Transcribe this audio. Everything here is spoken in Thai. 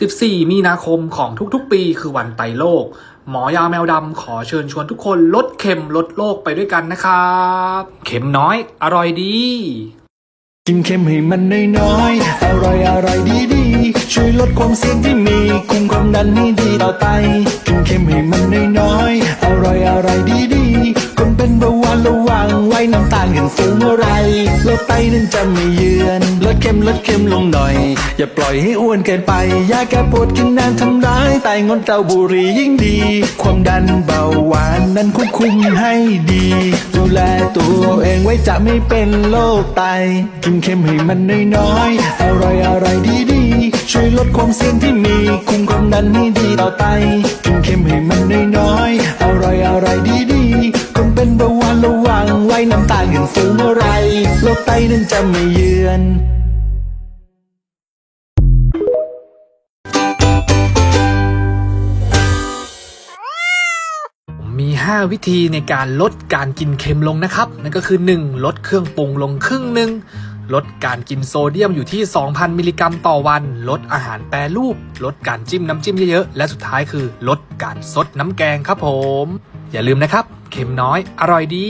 14 มีนาคมของทุกๆ ปีคือวันไตโลก หมอยาแมวดำขอเชิญชวนทุกคนลดเค็มลดโลกไปด้วยกันนะครับ เค็มน้อย อร่อยดี กินเค็มให้มันน้อยๆอร่อยอร่อยดีดีช่วยลดความเสี่ยงที่มีคุมความดันให้ดีต่อไป กินเค็มให้มันน้อยๆ ระวังไว้น้ำตาลกันสูงเมื่อไรโรคไตนั้นจะไม่เยือนลดเค็มลดเค็มลงหน่อย อย่าปล่อยให้อ้วนเกินไป ยาแก้ปวดกินนานทำร้ายไตงดเตาบุหรี่ยิ่งดี ความดันเบาหวานนั้นควบคุมให้ดี ดูแลตัวเองไว้จะไม่เป็นโรคไต กินเค็มให้มันน้อยๆอร่อยอร่อยดีดีช่วยลดความเสี่ยงที่มี คุมความดันให้ดีต่อไตกินเค็มให้มันน้อยๆอร่อยอร่อยดีดี น้ำตาลขึ้นสูงเมื่อไรโรคไตนั้นจะไม่เยือนมี5วิธีในการลดการกินเค็มลงนะครับ นั่นก็คือ 1. ลดเครื่องปรุงลงครึ่งหนึ่งลดการกินโซเดียมอยู่ที่ 2,000 มิลลิกรัมต่อวัน ลดอาหารแปรรูป ลดการจิ้มน้ำจิ้มเยอะๆ และสุดท้ายคือ ลดการซดน้ำแกงครับผม อย่าลืมนะครับ เค็มน้อย อร่อยดี